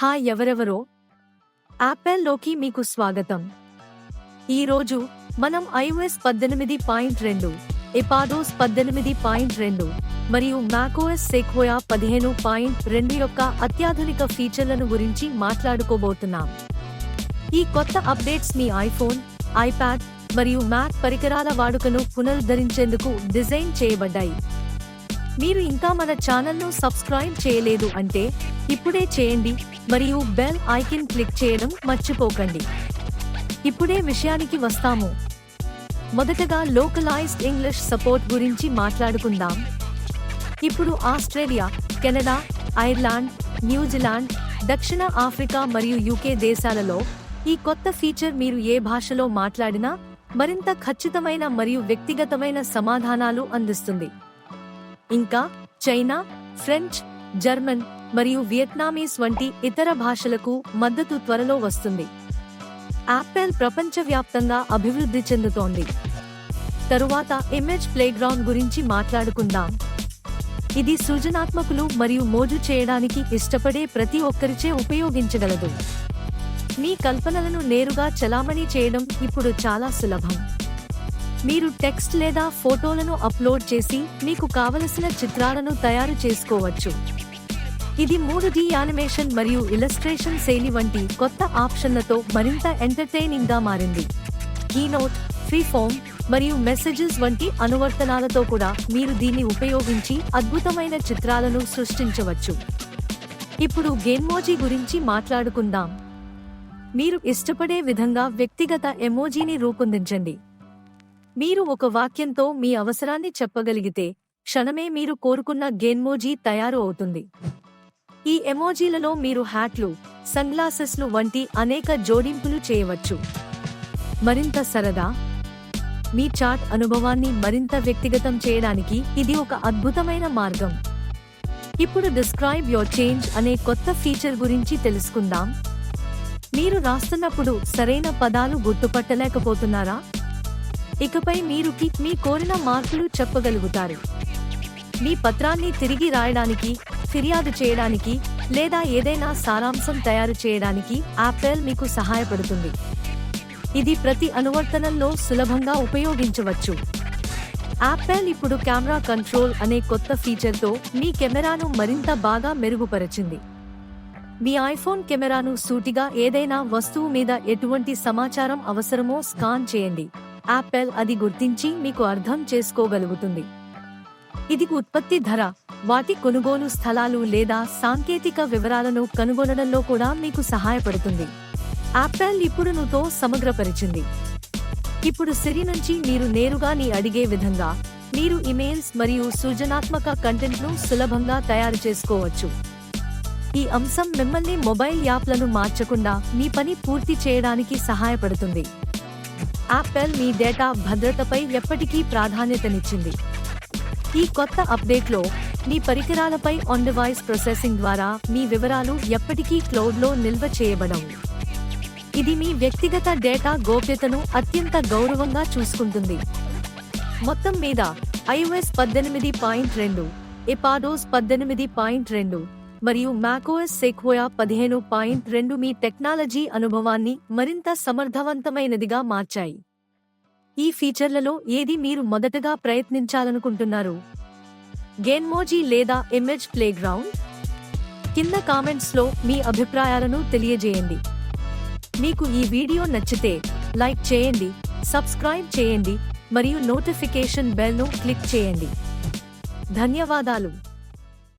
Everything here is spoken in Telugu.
హాయ్ ఎవరెవరో? యాపిల్లోకి మీకు స్వాగతం. ఈరోజు మనం ఐఓఎస్ పద్దెనిమిది పాయింట్ రెండు ఎపాడోస్ పద్దెనిమిది పాయింట్ రెండు మరియు మ్యాకోఎస్ సెక్వోయా పదిహేను పాయింట్ రెండు యొక్క అత్యాధునిక ఫీచర్లను గురించి మాట్లాడుకోబోతున్నాం. ఈ కొత్త అప్డేట్స్ మీ ఐఫోన్ ఐప్యాడ్ మరియు మ్యాక్ పరికరాల వాడుకను పునరుద్ధరించేందుకు డిజైన్ చేయబడ్డాయి. మీరు ఇంకా మన ఛానల్ను సబ్స్క్రైబ్ చేయలేదు అంటే ఇప్పుడే చేయండి మరియు బెల్ ఐకిన్ క్లిక్ చేయడం మర్చిపోకండి. ఇప్పుడే విషయానికి వస్తాము. మొదటగా లోకలైజ్డ్ ఇంగ్లీష్ సపోర్ట్ గురించి మాట్లాడుకుందాం. ఇప్పుడు Australia Canada Ireland New Zealand దక్షిణ ఆఫ్రికా మరియు యూకే దేశాలలో ఈ కొత్త ఫీచర్ మీరు ఏ భాషలో మాట్లాడినా మరింత ఖచ్చితమైన మరియు వ్యక్తిగతమైన సమాధానాలు అందిస్తుంది. ఇంకా చైనా ఫ్రెంచ్ జర్మన్ మరియు వియత్నామీస్ వంటి ఇతర భాషలకు మద్దతు త్వరలో వస్తుంది. యాపిల్ ప్రపంచవ్యాప్తంగా అభివృద్ధి చెందుతోంది. తరువాత ఇమేజ్ ప్లేగ్రౌండ్ గురించి మాట్లాడుకుందాం. ఇది సృజనాత్మకులు మరియు మోజు చేయడానికి ఇష్టపడే ప్రతి ఒక్కరిచే ఉపయోగించగలదు. మీ కల్పనలను నేరుగా చలామణి చేయడం ఇప్పుడు చాలా సులభం. మీరు టెక్స్ట్ లేదా ఫోటోలను అప్లోడ్ చేసి మీకు కావలసిన చిత్రాలను తయారు చేసుకోవచ్చు. ఇది మూడు డి యానిమేషన్ మరియు ఇలస్ట్రేషన్ శైలి వంటి కొత్త ఆప్షన్లతో మరింత ఎంటర్టైనింగ్గా మారింది. కీనోట్ ఫ్రీ ఫోమ్ మరియు మెసేజెస్ వంటి అనువర్తనాలతో కూడా మీరు దీన్ని ఉపయోగించి అద్భుతమైన చిత్రాలను సృష్టించవచ్చు. ఇప్పుడు గేమ్మోజీ గురించి మాట్లాడుకుందాం. మీరు ఇష్టపడే విధంగా వ్యక్తిగత ఎమోజీని రూపొందించండి. మీరు ఒక వాక్యంతో మీ అవసరాన్ని చెప్పగలిగితే క్షణమే మీరు కోరుకున్న గేన్మోజీ తయారు అవుతుంది. ఈ ఎమోజీలలో మీరు హ్యాట్లు సన్గ్లాసెస్లు వంటి అనేక జోడింపులు చేయవచ్చు. మరింత సరదా మీ చాట్ అనుభవాన్ని మరింత వ్యక్తిగతం చేయడానికి ఇది ఒక అద్భుతమైన మార్గం. ఇప్పుడు డిస్క్రైబ్ యోర్ చేంజ్ అనే కొత్త ఫీచర్ గురించి తెలుసుకుందాం. మీరు రాస్తున్నప్పుడు సరైన పదాలు గుర్తుపట్టలేకపోతున్నారా? ఇకపై మీరు మీ కోరిన మార్పులు చెప్పగలుగుతారు. మీ పత్రాన్ని తిరిగి రాయడానికి ఫిర్యాదు చేయడానికి లేదా ఏదైనా సారాంశం తయారు చేయడానికి యాపెల్ మీకు సహాయపడుతుంది. ఇది ప్రతి అనువర్తనంలో సులభంగా ఉపయోగించవచ్చు. యాపిల్ ఇప్పుడు కెమెరా కంట్రోల్ అనే కొత్త ఫీచర్తో మీ కెమెరాను మరింత బాగా మెరుగుపరచింది. మీ ఐఫోన్ కెమెరాను సూటిగా ఏదైనా వస్తువు మీద ఎటువంటి సమాచారం అవసరమో స్కాన్ చేయండి. యాపిల్ అది గుర్తించి మీకు అర్థం చేసుకోగలుగుతుంది. ఇది ఉత్పత్తి ధర వాటి కొనుగోలు స్థలాలు లేదా సాంకేతిక వివరాలను కనుగొనడంలో కూడా మీకు సహాయపడుతుంది. యాపిల్ ఇప్పుడు నుతో సమగ్రపరిచింది. ఇప్పుడు సిరి నుంచి మీరు నేరుగా నీ అడిగే విధంగా మీరు ఇమెయిల్స్ మరియు సృజనాత్మక కంటెంట్ను సులభంగా తయారు చేసుకోవచ్చు. ఈ అంశం మిమ్మల్ని మొబైల్ యాప్లను మార్చకుండా మీ పని పూర్తి చేయడానికి సహాయపడుతుంది. యాపిల్ మీ డేటా భద్రతపై ఎప్పటికీ ప్రాధాన్యతనిచ్చింది. ఈ కొత్త అప్డేట్లో మీ పరికరాలపై ఆన్ డివైస్ ప్రాసెసింగ్ ద్వారా మీ వివరాలు ఎప్పటికీ క్లౌడ్లో నిల్వ చేయబడవు. ఇది మీ వ్యక్తిగత డేటా గోప్యతను అత్యంత గౌరవంగా చూసుకుంటుంది. మొత్తం మీద ఐఓఎస్ పద్దెనిమిది పాయింట్ రెండు ఎపాడోస్ పద్దెనిమిది పాయింట్ రెండు మరియు మ్యాకోఎస్ సెక్వోయా పదిహేను పాయింట్ రెండు మీ టెక్నాలజీ అనుభవాన్ని మరింత సమర్థవంతమైనదిగా మార్చాయి. ఈ ఫీచర్లలో ఏది మీరు మొదటగా ప్రయత్నించాలనుకుంటున్నారు? గేన్మోజీ లేదా ఇమేజ్ ప్లేగ్రౌండ్? కింద కామెంట్స్లో మీ అభిప్రాయాలను తెలియజేయండి. మీకు ఈ వీడియో నచ్చితే లైక్ చేయండి సబ్స్క్రైబ్ చేయండి మరియు నోటిఫికేషన్ బెల్ను క్లిక్ చేయండి. ధన్యవాదాలు.